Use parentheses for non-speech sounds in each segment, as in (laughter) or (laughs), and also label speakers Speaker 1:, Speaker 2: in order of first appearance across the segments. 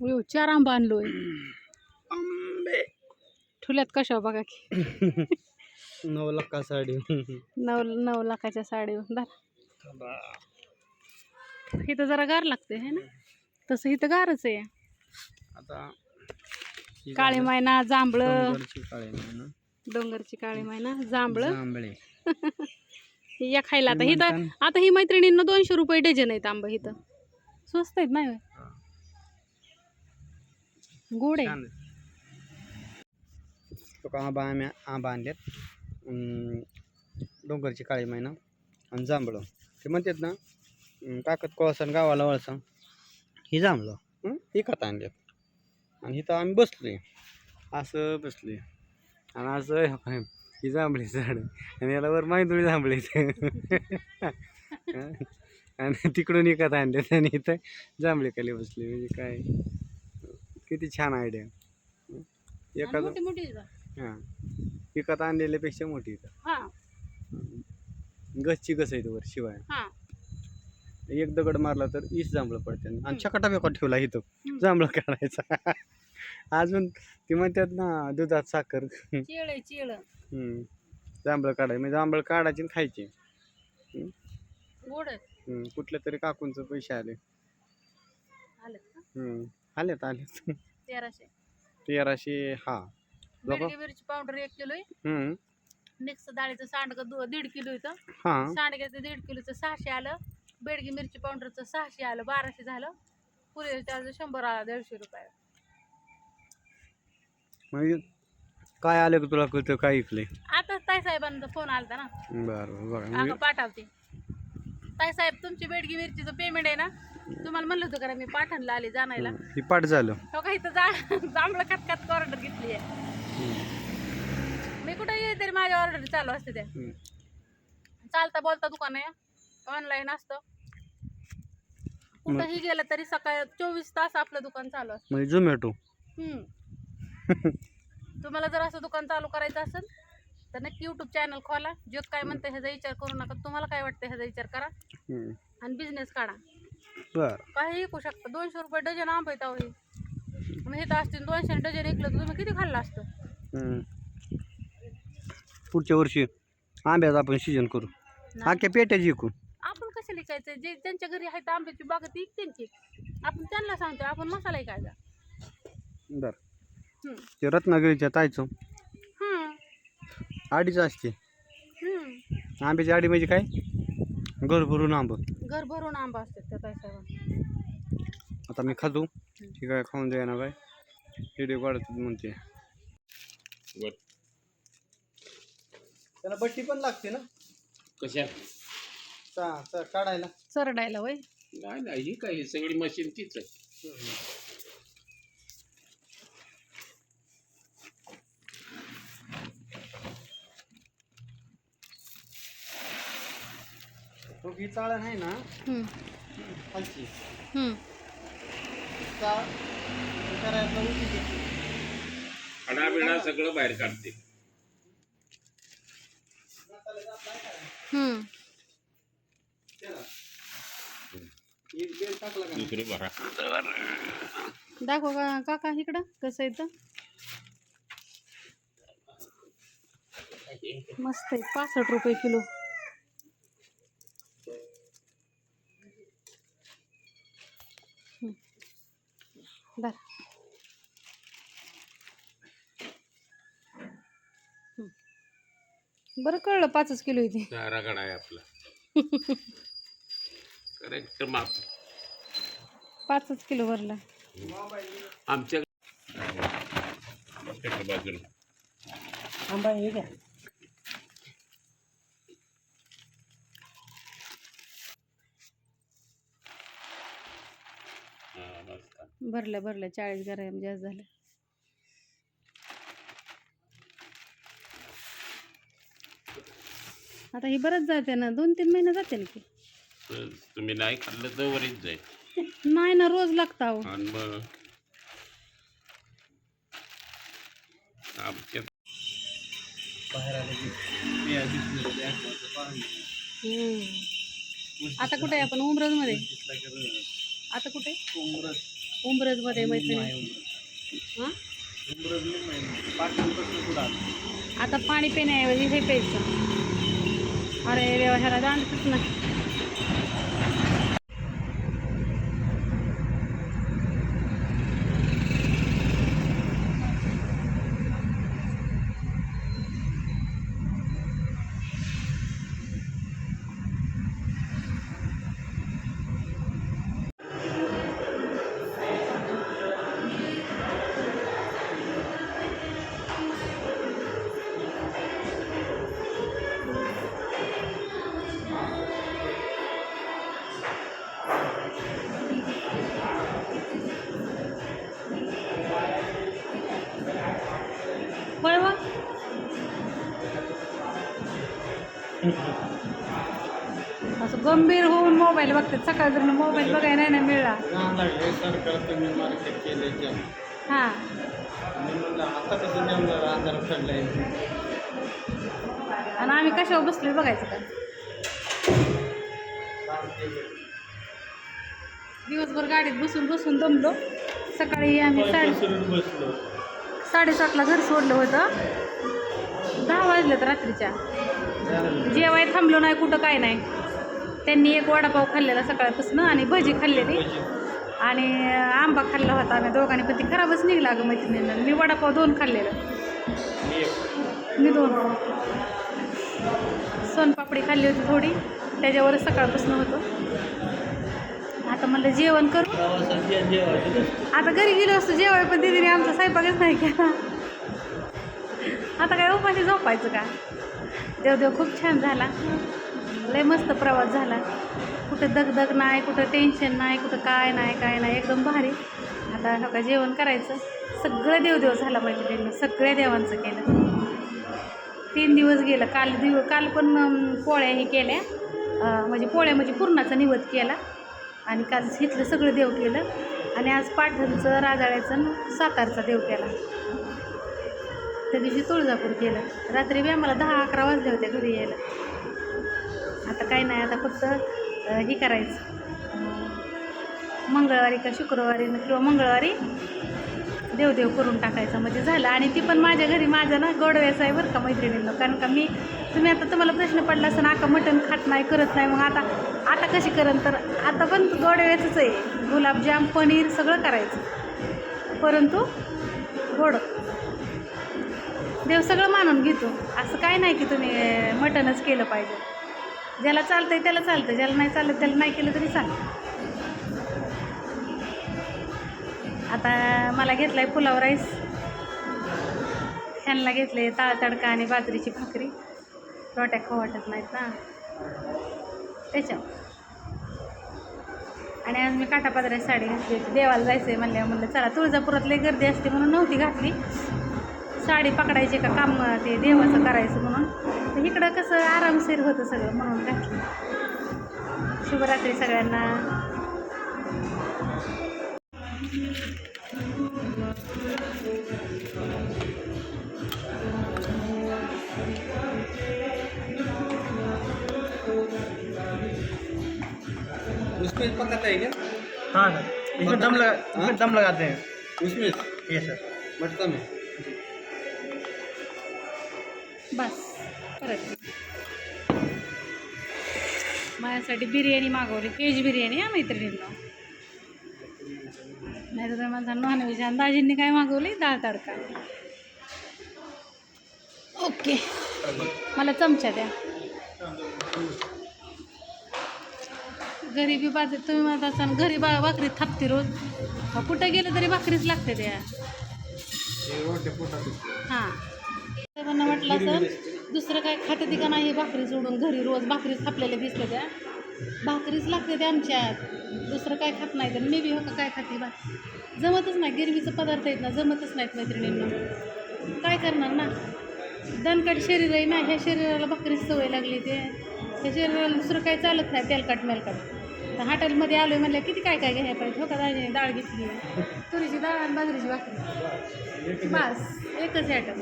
Speaker 1: उयो, चार आंबा आणलोय.
Speaker 2: आंबे.
Speaker 1: ठुल्यात कशा बघा की. (laughs)
Speaker 2: नऊ लाखा साडी.
Speaker 1: नऊ नऊ लाखाच्या धर इथं जरा गार लागते है ना? तसं इथं गारच आहे.
Speaker 2: आता ही
Speaker 1: काळी मैना जांभळं.
Speaker 2: डोंगरची काळी मैना.
Speaker 1: जांभळं.
Speaker 2: जांभळे. (laughs)
Speaker 1: या खायला आता
Speaker 2: हे म्हणतान-
Speaker 1: आता ही मैत्रिणींना दोनशे रुपये डझन आहेत आंबा इथं. स्वस्त आहेत नाही? गोड आहे.
Speaker 2: तो का आंबा आम्ही आंबा आणल्यात डोंगरची काळी मैना आणि जांभळं. ते म्हणतात ना ताकद काकत गावाला वळसा. ही जांभळं. हं? ही आणल्यात. आणि इथं आम्ही बसलोय. असं बसलोय. आणि असं ही जांभळी झाड. आणि याला वर माहिती जांभळी आणि तिकडून विकत आणल्यात आणि इथं जांभळी खाली बसली म्हणजे काय? किती छान आयडिया एखादं
Speaker 1: मोठी मोठी.
Speaker 2: हां. विकत आणलेल्यापेक्षा मोठी इथं
Speaker 1: हा.
Speaker 2: गसची गस आहे वर शिवाय.
Speaker 1: हा.
Speaker 2: एक दगड मारला तर ईस जांभळं पडते आणि
Speaker 1: हम्म.
Speaker 2: चकाटा बेका ठेवला इथं. जांभळं काढायचा. (laughs) अजून ते म्हणतात ना दुधात साखर. जांभळं काढायचं. म्हणजे जांभळं काढायची आणि खायची. कुठल्या तरी काकूंचं पैसे आले.
Speaker 1: आलेत
Speaker 2: आलेत.
Speaker 1: तेराशे.
Speaker 2: तेराशे हा.
Speaker 1: मिरची पावडर एक किलो आहे.
Speaker 2: हम्म.
Speaker 1: मिक्स डाळीचं सांडगं दो- दीड किलो इथं.
Speaker 2: हा.
Speaker 1: सांडग्याचं दीड किलोचं सहाशे आलं. बेडगी मिरची पावडरचं सहाशे आलं. बाराशे झालं. पुरे त्याचं शंभर आला दीडशे रुपये.
Speaker 2: म्हणजे काय आलं का तुला कळतं काय ऐकलंय?
Speaker 1: आता ताई साहेबांचा फोन आलता ना.
Speaker 2: बरं बरं. बघा
Speaker 1: अगं
Speaker 2: म्हणजे
Speaker 1: पाठवते. ताई साहेब तुमची बेडगी मिरचीचं पेमेंट आहे ना? तुम्हाला म्हणलं होतं का मी पाठणला आले जाणायला.
Speaker 2: हे पाठ झालं
Speaker 1: हो का इथं जा (laughs) जांभळं खात खात ऑर्डर घेतली आहे. मी कुठं येईल तरी माझ्या ऑर्डर चालू असते त्या. चालता बोलता दुकान आहे ऑनलाईन असतं कुठंही गेलं तरी सकाळ चोवीस तास आपलं दुकान चालू असतं
Speaker 2: म्हणजे झोमॅटो
Speaker 1: हम्म. (laughs) तुम्हाला जर असं दुकान चालू करायचं असेल तर नक्की यूट्यूब चॅनल खोला ज्योत काय म्हणते ह्याचा विचार करू नका तुम्हाला काय वाटतं ह्याचा विचार करा. आणि बिझनेस काढा
Speaker 2: बरं.
Speaker 1: काही विकू शकता. दोनशे रुपये डझन आंबा येत हे. मग हे तर असतील दोनशे डझन विकलं तर तुम्ही किती खाल्लं असतं?
Speaker 2: हम्म. पुढच्या वर्षी आंब्याचं आपण सीजन करू.
Speaker 1: नाही.
Speaker 2: आख्या पेट्याची विकू.
Speaker 1: आपण कसं लिकायचं जे ज्यांच्या घरी आहेत आंब्याची बाग ती की? आपण त्यांना सांगतो आपण मसाला विकायचा
Speaker 2: बरं.
Speaker 1: हम्म.
Speaker 2: ते रत्नागिरीच्या तायचं
Speaker 1: हम्म.
Speaker 2: आडीच असते.
Speaker 1: हम्म.
Speaker 2: आंब्याची आडी म्हणजे काय? घर भरून आंब.
Speaker 1: घर भरून आंबा असतात त्या ताईसाहेबांना
Speaker 2: आता मी खातो. ठीक आहे खाऊन जाईना बाय व्हिडिओ काढतो म्हणते. त्याला बट्टी पण लागते ना?
Speaker 3: कशा?
Speaker 2: चा- चा- काढायला.
Speaker 1: सरडायला वय
Speaker 3: नाही नाही ही काय ही सगळी मशीन तीच आहे.
Speaker 2: तो ही चाळण आहे ना
Speaker 1: हम्म.
Speaker 2: खालची
Speaker 1: हम्म.
Speaker 2: चाळ करायला घेतली.
Speaker 3: सगळं बाहेर काढते
Speaker 1: हम्म.
Speaker 2: त्याला. एक बेल टाकला का
Speaker 3: दुसरी भरा
Speaker 1: दाखव का काका इकडं कसं येतं मस्त आहे पासष्ट रुपये किलो हम्म. बरं. कळलं पाचच किलो इथे
Speaker 3: चारा कडा आहे आपला. करायचं माप
Speaker 1: पाचच किलो भरला.
Speaker 3: आमच्या
Speaker 2: आंबा हे का
Speaker 3: हा, मस्त.
Speaker 1: भरल्या भरल्या चाळीस ग्रॅम जास्त झालं. आता ही बरंच जाते ना. दोन तीन महिने जाते ना की
Speaker 3: तर तुम्ही नाही खाल्लं तर वरीच जाईल. (laughs)
Speaker 1: नाही ना रोज लागतं अहो.
Speaker 3: आणि मग? आमच्या
Speaker 2: बाहेर आले की बिया दिसल्या त्या आंब्याचं पाणी.
Speaker 1: हम्म. आता कुठे आहे आपण?
Speaker 2: उमरजमध्ये.
Speaker 1: आता कुठे?
Speaker 2: कोंबरं
Speaker 1: उंबरजमध्ये मैत्रिणी. हां? आता पाणी पिण्याऐवजी हे प्यायचं. अरे देवा ह्याला जाणतच नाही. असं गंभीर होऊन मोबाईल बघतात. सकाळ जर मोबाईल बघायला नाही ना मिळला.
Speaker 2: सरकार तुम्ही मार्केट केले
Speaker 1: हां.
Speaker 2: आता कसं
Speaker 1: आणि आम्ही कशावर बसलो बघायचं का? दिवसभर गाडीत बसून बसून दमलो. सकाळी आम्ही साडे साडेसातला घर सोडलं होतं. दहा वाजलेत रात्रीच्या. जेवाय थांबलो नाही कुठं काय नाही. त्यांनी एक वडापाव खाल्लेला सकाळपासून आणि भजी खाल्लेली. आणि आंबा खाल्ला होता आम्ही दोघांनी पण ती खराबच निघला गं मैत्रिणींना मी वडापाव दोन खाल्लेलं. मी दोन. सोनपापडी खाल्ली होती थोडी. त्याच्यावरच सकाळपासून होतं. आता म्हणलं जेवण करू. आता घरी गेलो असतो जेवाय पण दिदीने आमचा स्वयंपाकच नाही केला. आता काय उपाशी झोपायचं का? देवदेव खूप छान झाला. लय मस्त प्रवास झाला. कुठं दगदग नाही कुठं टेन्शन नाही कुठं काय नाही काय नाही. एकदम भारी. आता हो नका जेवण करायचं. सगळं देवदेव झाला पाहिजे त्यांना सगळ्या देवांचं केलं. तीन दिवस गेलं. काल दिव काल पण पोळ्या हे केल्या. म्हणजे पोळ्या म्हणजे पूर्णाचा निवध केला. आणि काल इथलं सगळं देव केलं. आणि आज पाठणचं राजाळ्याचं सातारचा देव केला. त्या दिवशी तुळजापूर केलं. रात्री बी आम्हाला दहा अकरा वाजले होते घरी यायला. आता काय नाही आता फक्त हे करायचं. मंगळवारी का शुक्रवारी किंवा मंगळवारी देवदेव करून टाकायचं. म्हणजे झालं. आणि ती पण माझ्या घरी माझं ना गोडव्याचं आहे बरं का मैत्रिणींना. कारण का मी तुम्ही आता तुम्हाला प्रश्न पडला असं ना का मटण खात नाही करत नाही. मग आता आता कशी करन? तर आता पण गोडव्याचंच आहे. गुलाबजाम पनीर सगळं करायचं. परंतु गोड. देव सगळं मानून घेतो. असं काय नाही की तुम्ही मटणच केलं पाहिजे. ज्याला चालतं आहे त्याला चालतं ज्याला नाही चालत त्याला नाही केलं तरी चालतं आता मला घेतलाय पुलाव राईस. ह्यांना आहे ताळ तडका आणि बाजरीची भाकरी. रोट्या खाऊ वाटत नाहीत ना. त्याच्यावर. आणि आज मी काटापादऱ्या साडी घातली होती. देवाला जायचं आहे म्हणल्या म्हणलं चला तुळजापुरात लई गर्दी असते म्हणून नव्हती घातली. साडी पकडायची का काम ते देवाचं करायचं म्हणून. तर इकडं कसं आरामशीर होतं सगळं म्हणून घातली शुभरात्री सगळ्यांना.
Speaker 2: उसमें पकाता है क्या
Speaker 4: हाँ सर इसमें दम लगा इसमें दम लगाते हैं
Speaker 2: उसमें
Speaker 4: ये सर
Speaker 2: मटका में.
Speaker 1: बस परत. माझ्यासाठी बिर्याणी मागवली व्हेज बिर्याणी हा मैत्रिणींना. नाही तर माझा नॉनव्हेज आणि दाजींनी काय मागवली? डाळ तडका. ओके. मला चमचा द्या. घरी बी बाज तुम्ही म्हणत असाल घरी बा भाकरी थापते रोज. कुठं गेलं तरी भाकरीच लागते त्या. हां. त्यांना म्हटलं असं दुसरं काय खाते ती का नाही भाकरी सोडून घरी रोज भाकरीच खापलेल्या दिसल्या त्या. भाकरीच लागते त्या आमच्यात दुसरं काय खात नाही तर मी बी हो का काय खाते बा. जमतच नाही गिरवीचं पदार्थ आहेत ना जमतच नाहीत मैत्रिणींना. काय करणार ना? दणकट शरीर आहे ना ह्या शरीराला भाकरीच सवय लागली ते. त्या शरीराला दुसरं काय चालत नाही तेलकट मेलकट. तर हॉटेलमध्ये आलो आहे म्हणलं किती काय काय घ्यायला पाहिजे? हो का दाजीने डाळ घेतली. तुरीची डाळ आणि बाजरीची भाकरी. बस एकच आयटम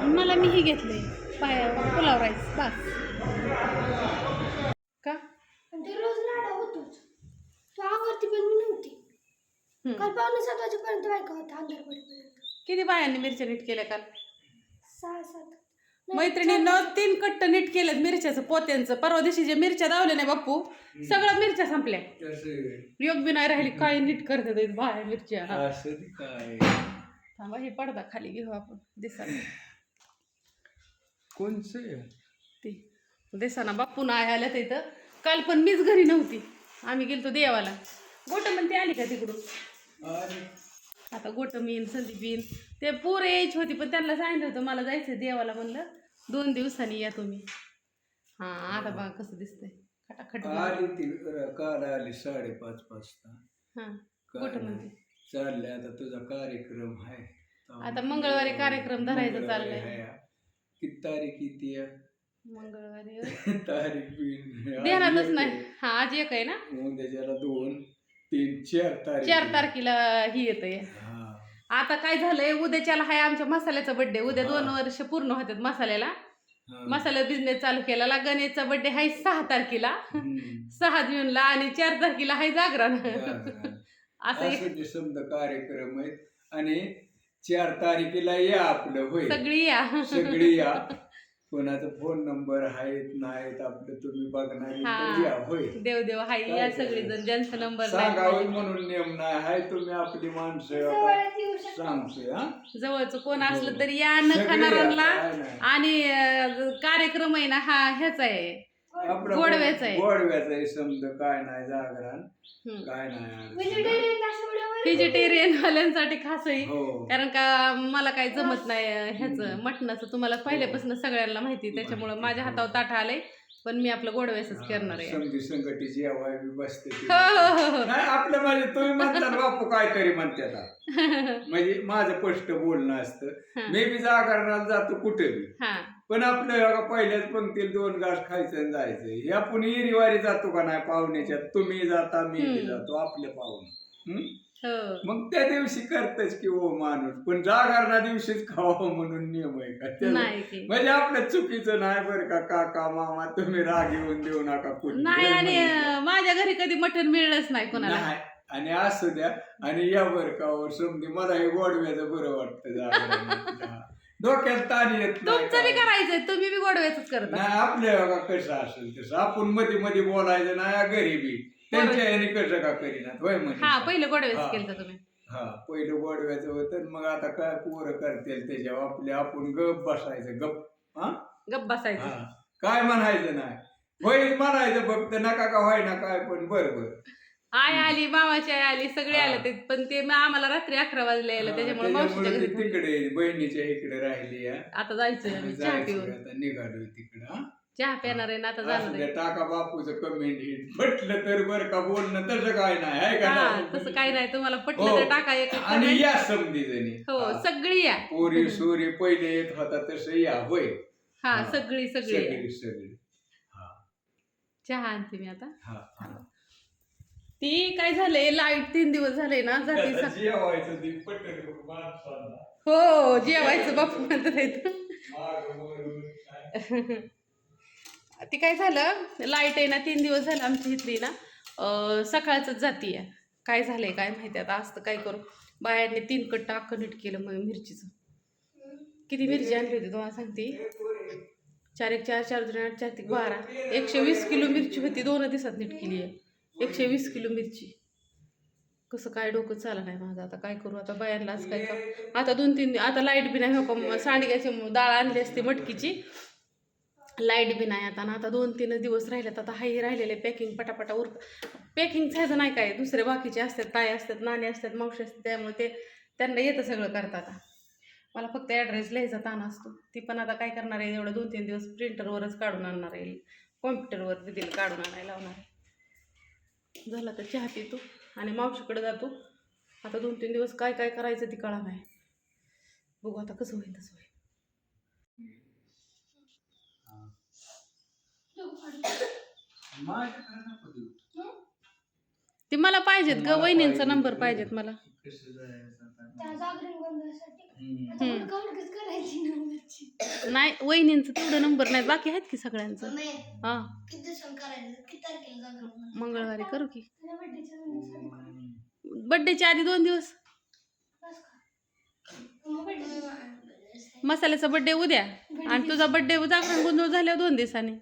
Speaker 1: मला मी ही घेतले पाय पुलाव राईस बस. का?
Speaker 5: ते रोज लाडा होतोच. तो आवडती पण मी नव्हती. काल पावणे सात वाजेपर्यंत बायका होता अंधार पडेपर्यंत
Speaker 1: किती बायांनी मिरच्या नीट केल्या काल?
Speaker 5: सहा सात.
Speaker 1: मैत्रिणीनं तीन कट्ट नीट केलेत मिरच्याचं पोत्यांचं. परवा दिवशी जे मिरच्या दावल्या नाही बाप्पू सगळ्या मिरच्या संपल्या. योग बी नाही राहिली काय नीट करतात हे बाया मिरच्या? हा.
Speaker 6: काय?
Speaker 1: थांबा हे पडदा खाली घेऊ आपण दिसाना
Speaker 6: कोणचं?
Speaker 1: ते. दिसाना बाप्पू नाही आल्या इथं. काल पण मीच घरी नव्हती. आम्ही गेलतो देवाला. गोट म्हणते आली का तिकडून? आता गोट मीन संदीप येईन ते पोरं यायची होती पण त्यांना सांगितलं होतं मला जायचं देवाला म्हणलं. दोन दिवसांनी या तुम्ही. हां आता बघा कसं दिसतंय. खटाखट
Speaker 6: आली ती काल आली साडेपाच वाजता.
Speaker 1: हां गोट. म्हणते.
Speaker 6: चालले आता तुझा कार्यक्रम आहे.
Speaker 1: आता मंगळवारी कार्यक्रम धरायचा चाललाय.
Speaker 6: किती तारीख किती आहे?
Speaker 1: मंगळवारी. (laughs)
Speaker 6: तारीख बिन- आज एक
Speaker 1: नाही.
Speaker 6: आहे.
Speaker 1: हा आज एक आहे ना?
Speaker 6: उद्याच्याला दोन तीन चार तारीख
Speaker 1: चार तारखेला ही येतंय.
Speaker 6: हा.
Speaker 1: आता काय झालंय? उद्याच्याला हाय आमच्या मसाल्याचा बर्थडे उद्या दोन वर्ष पूर्ण होतात मसाल्याला.
Speaker 6: हा.
Speaker 1: मसाला बिझनेस चालू केला गणेशचा बर्थडे हाय सहा तारखेला.
Speaker 6: हम्म.
Speaker 1: सहा जूनला आणि चार तारखेला हाय जागरण. (laughs) असं एक.
Speaker 6: असं ते समजा कार्यक्रम आहेत. आणि चार तारखेला या आपलं होय.
Speaker 1: सगळी या.
Speaker 6: सगळी या. (laughs) कोणाचा फोन नंबर आहेत नाहीत आपलं तुम्ही बघणार
Speaker 1: हा.
Speaker 6: तर या होय.
Speaker 1: देव देव हाय
Speaker 6: काय
Speaker 1: या? सगळी जण ज्यांचा नंबर
Speaker 6: सांगावं
Speaker 1: नाही
Speaker 6: म्हणून नियम नाही हाय तुम्ही आपली माणसं आता सांगतोय हा.
Speaker 1: जवळचं कोण असलं तरी या न
Speaker 6: सगळे या,
Speaker 1: खाणाऱ्यांना
Speaker 6: काय नाही.
Speaker 1: आणि अं, कार्यक्रम आहे ना हा ह्याचा आहे. गोडव्याचं आहे.
Speaker 6: गोडव्याचं आहे समजा काय नाही जागरण. काय नाही.
Speaker 5: व्हेजिटेरियन
Speaker 1: वाल्यांसाठी खास आहे
Speaker 6: हो.
Speaker 1: कारण का मला काही जमत नाही ह्याचं मटणाचं. तुम्हाला पहिल्यापासून सगळ्यांना माहिती त्याच्यामुळं माझ्या हातावर ताट आलंय पण मी आपलं गोडव्यासच करणार आहे.
Speaker 6: समजी संघटीची हवाय बी बसते ती.
Speaker 1: हो हो हो हो.
Speaker 6: नाही आपलं म्हणजे तुम्ही म्हणता बापू काहीतरी म्हणते आता. (laughs) म्हणजे माझं स्पष्ट बोलणं असतं.
Speaker 1: हा.
Speaker 6: मी बी जागरणाला जातो कुठे बी.
Speaker 1: हा.
Speaker 6: पण आपलं पहिल्याच पंक्तीला दोन घास खायचं जायचं हे आपण इरीवारी जातो का नाही पाहुण्याच्या तुम्ही जाता मी. जातो आपले पाहुणे?
Speaker 1: हो
Speaker 6: मग त्या दिवशी करतच की हो माणूस पण जागरणा दिवशीच खावा म्हणून नियम आहे का म्हणजे आपलं चुकीचं नाही बरं का काका मामा तुम्ही राग येऊन देऊ नका कुणी.
Speaker 1: नाही आणि
Speaker 6: म्हणजे.
Speaker 1: माझ्या घरी कधी मटण मिळलंच नाही कोणाला
Speaker 6: आणि असू द्या आणि या बरं का वर समधी मला हे गोडव्याचं बरं वाटतं जागरणात. डोक्यात ताण येत नाही
Speaker 1: तुमचं बी. करायचंय तुम्ही बी गोडव्याच करता.
Speaker 6: नाही आपल्या बघा कसं असेल तसं आपण मध्ये मध्ये बोलायचं नाही गरीबी त्यांच्या ह्याने कसं का करीनात? होय
Speaker 1: हा पहिलं गोडव्याच
Speaker 6: हा.
Speaker 1: केलं तुम्ही.
Speaker 6: हा पहिलं गोडव्याचं होतं आणि मग आता काय पोरं करतील त्याच्यावर आपले आपण गप बसायचं गप. हा?
Speaker 1: गप्प बसायचं.
Speaker 6: हा. काय म्हणायचं नाही. होय म्हणायचं फक्त नका का व्हाय ना काय पण बर बर.
Speaker 1: आई आली मामाची आई आली सगळे
Speaker 6: हा.
Speaker 1: आले ते पण ते मग आम्हाला रात्री अकरा वाजले यायला त्याच्यामुळे मावशीच्या घरी थांबलो.
Speaker 6: तिकडे बहिणीच्या इकडे राहिली.
Speaker 1: आता जायचंय आम्ही चहा
Speaker 6: जायचं
Speaker 1: पिऊन
Speaker 6: आता निघालोय तिकडं
Speaker 1: चहा पिणार आहे ना आता जाणार आहे
Speaker 6: टाका बापूचं कमेंट हिट म्हटलं तर बरं का बोलणं तसं काय नाही आहे का
Speaker 1: हा
Speaker 6: नाही?
Speaker 1: तसं काही नाही तुम्हाला पटलं
Speaker 6: हो.
Speaker 1: तर टाका एक
Speaker 6: आणि
Speaker 1: comment.
Speaker 6: या समधी जणी
Speaker 1: हो
Speaker 6: हा.
Speaker 1: सगळी या
Speaker 6: पोरी सोरी पहिले येत होता तसं या होय
Speaker 1: हा
Speaker 6: हा.
Speaker 1: सगळी सगळी या.
Speaker 6: सगळी सगळी हा
Speaker 1: चहा आणते मी आता
Speaker 6: हा हा.
Speaker 1: ती काय झालंय? लाइट तीन दिवस झाले ना जाती
Speaker 6: आता
Speaker 1: सा-
Speaker 6: जेवायचं ते पटकन माणसांना.
Speaker 1: हो जेवायचं बापू म्हणतात आहेत.
Speaker 6: मागं काय. (laughs)
Speaker 1: ती काय झालं? लाइट आहे ना तीन दिवस झालं आमची इथली ना. अं, सकाळचंच जातीय. काय झालंय काय माहिती आता असतं काय करू? बायांनी तीन कट्टा अख्खं नीट केलं मग मिरचीचं. किती मिरची आणली होती तुम्हाला सांगते? चार एक चार चार दोन आठ चार तीन बारा. एकशे वीस किलो मिरची होती दोन दिवसात नीट केली आहे एकशे वीस किलो मिरची. कसं काय डोकं चाललं नाही माझं? आता काय करू? आता बायांना आज काय करू आता दोन तीन आता लाइट बी नाही हो का? सांडग्याची डाळ आणली असते मटकीची. लाइट बी नाही आता. आणि आता दोन तीन दिवस राहिलेत. आता हाही राहिलेले पॅकिंग पटापटा उर पॅकिंग ह्याचं नाही काय? दुसरे बाकीचे असतात ताई असतात नाणे असतात मावशी असतात. त्यामुळे ते त्यांना येतं सगळं करता आता मला फक्त ॲड्रेस लिहायचा ताण असतो. ती पण आता काय करणार आहे? एवढं दोन तीन दिवस प्रिंटरवरच काढून आणणार आहे. कॉम्प्युटरवर दिदीला काढून आणायला लावणार आहे. झालं तर चहा पितो आणि मावशीकडे जातो आता दोन तीन दिवस काय काय करायचं ती कळा नाही बघू आता कसं होईल तसं होईल. ते मला पाहिजेत ग वहिनींचा. नंबर पाहिजेत मला नाही वहिनींचं तेवढं नंबर नाही बाकी आहेत की सगळ्यांचं?
Speaker 5: मम्मी,
Speaker 1: हा.
Speaker 5: किती दिवसांनी करायचं? किती तारखेला जागरण
Speaker 1: मंगळवारी करू की. बड्डेच्या आधी दोन दिवस. मसाल्याचा बड्डे उद्या. आणि तुझा बड्डे जागरण गोंधळ झाल्यावर दोन दिवसांनी.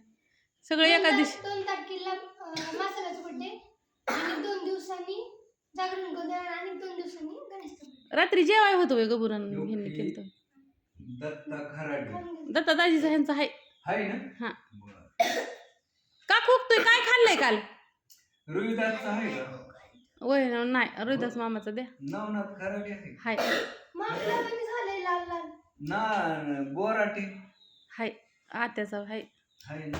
Speaker 1: सगळं एका दिवशी
Speaker 5: दोन तारखेला अं, मसाल्याचा बड्डे आणि दोन दिवसांनी जागरण गोंधळ आणि दोन दिवसांनी गणेशचा birthday.
Speaker 1: रात्री जेवाय होतो वे गबुरान ह्यांनी केलं
Speaker 6: दत्ता खराडे.
Speaker 1: दत्ता दाजीचा ह्यांचा आहे.
Speaker 6: हाय ना?
Speaker 1: हा. का खोकतोय? काय खाल्लंय काल?
Speaker 6: रविदासचा आहे का?
Speaker 1: वय नाही. रोहिदास मामाचा द्या.
Speaker 6: नवनाथ खराडे आहे.
Speaker 1: हाय.
Speaker 5: मागल्या वेळी झालंय लाल लाल.
Speaker 6: ना बोराटे.
Speaker 1: हाय. आत्याचा हाय.
Speaker 6: ना.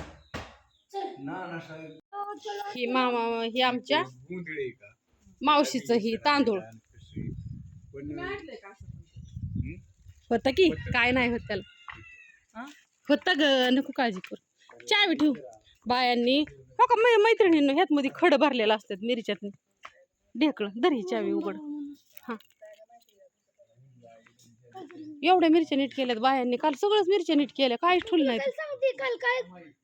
Speaker 5: चल.
Speaker 6: नाना साहेब.
Speaker 5: हो.
Speaker 1: ही मामा ही आमच्या
Speaker 6: गुंदळे का?
Speaker 1: मावशीचं ही तांदूळ. होतं की? काय नाही होत त्याला. होतं ग नको काळजी करू. चावी ठेवू. बायांनी हो का मै ह्यात मध्ये खडं भरलेलं असतात मिरच्यातनी. ढेकळं दर ही चावी उघड. हा. एवढ्या मिरच्या नीट केल्यात बायांनी. काल सगळंच मिरच्या नीट केल्या. काहीच ठुल नाही.
Speaker 5: काल काल काय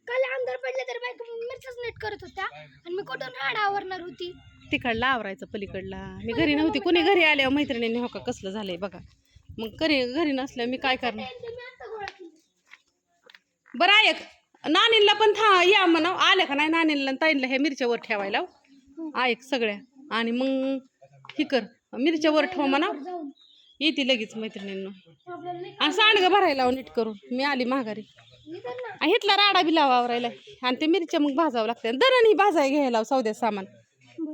Speaker 5: काल अंधार पडले तर बायक मिरच्याच नीट करत होत्या. आणि मी कुठून राड आवरणार होती?
Speaker 1: तिकडला आवरायचं पलीकडला. मी घरी नव्हती. कोणी घरी आल्यावर मैत्रिणींनी हो का कसलं झालंय बघा. मग घरी घरी नसल्या मी काय करणार? बरं ऐक नानीला पण था या म्हणा. आल्या का नाही नानीला ताईंला ह्या मिरच्यावर ठेवायला? ऐक सगळ्या. आणि मग ही कर. मिरच्यावर ठेव म्हणा. येते लगेच मैत्रिणींना. सांडगं भरायला नीट करून. मी आली माघारी. आणि राडा बी लावा आवरायला. आणि ते मिरच्या मग भाजावं लागते. दरण ही भाजाय घ्यायला सौद्या सामान.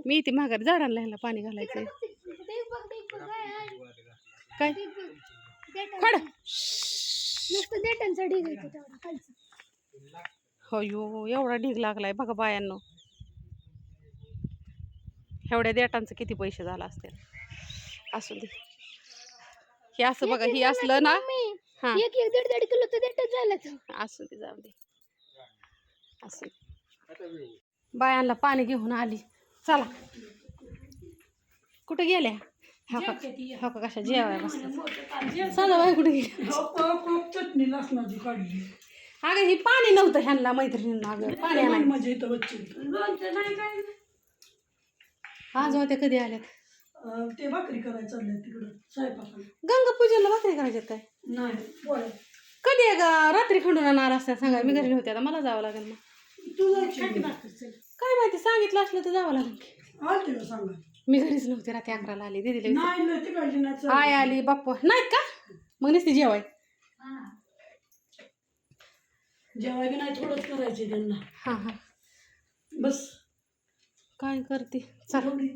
Speaker 1: मी येते माघारी झाडांना ह्याला पाणी घालायचं
Speaker 5: ते बघ ते बघ काय
Speaker 1: खड हो एवढा ढीग लागलाय बघा बायांनो. एवढ्या देटांचं किती पैसे झालं असतील? असू दे. हे असं बघा हे असलं ना हा.
Speaker 5: एक एक दीड दीड किलो तर झालं
Speaker 1: असू दे जाऊ दे. असू दे. बायांना पाणी घेऊन आली. चला. कुठे गेल्या? हो का हो का कशा जेवाय बसल्या? साधा बाई कुठे गेली
Speaker 7: चटणी लसणाची काढली.
Speaker 1: अगं ही पाणी नव्हतं ह्यांना मैत्रिणींना. अगं पाणी आणायला.
Speaker 7: म्हणजे इथं
Speaker 1: आज होत्या कधी आल्यात?
Speaker 7: ते भाकरी करायला चालले तिकडं स्वयंपाकाला.
Speaker 1: गंगा पूजेला भाकरी करायच्यात काय?
Speaker 7: नाही
Speaker 1: कधी आहे गा रात्री खंडून आणणार असत्या सांगा मी घरी नव्हते आता मला जावं लागेल मग.
Speaker 7: तू जायची
Speaker 1: काय माहिती सांगितलं असलं तर जावं लागेल.
Speaker 7: आलते का सांगा.
Speaker 1: मी घरीच नव्हते रात्री अकराला आली दिदीला.
Speaker 7: नाही नाही नाही चालली.
Speaker 1: आय आली बाप्पा. नाहीत का? मग नसते जेवाय.
Speaker 7: जेवाय बी नाही थोडंच करायचे त्यांना.
Speaker 1: हां हां.
Speaker 7: बस.
Speaker 1: काय करते? चला
Speaker 7: एवढी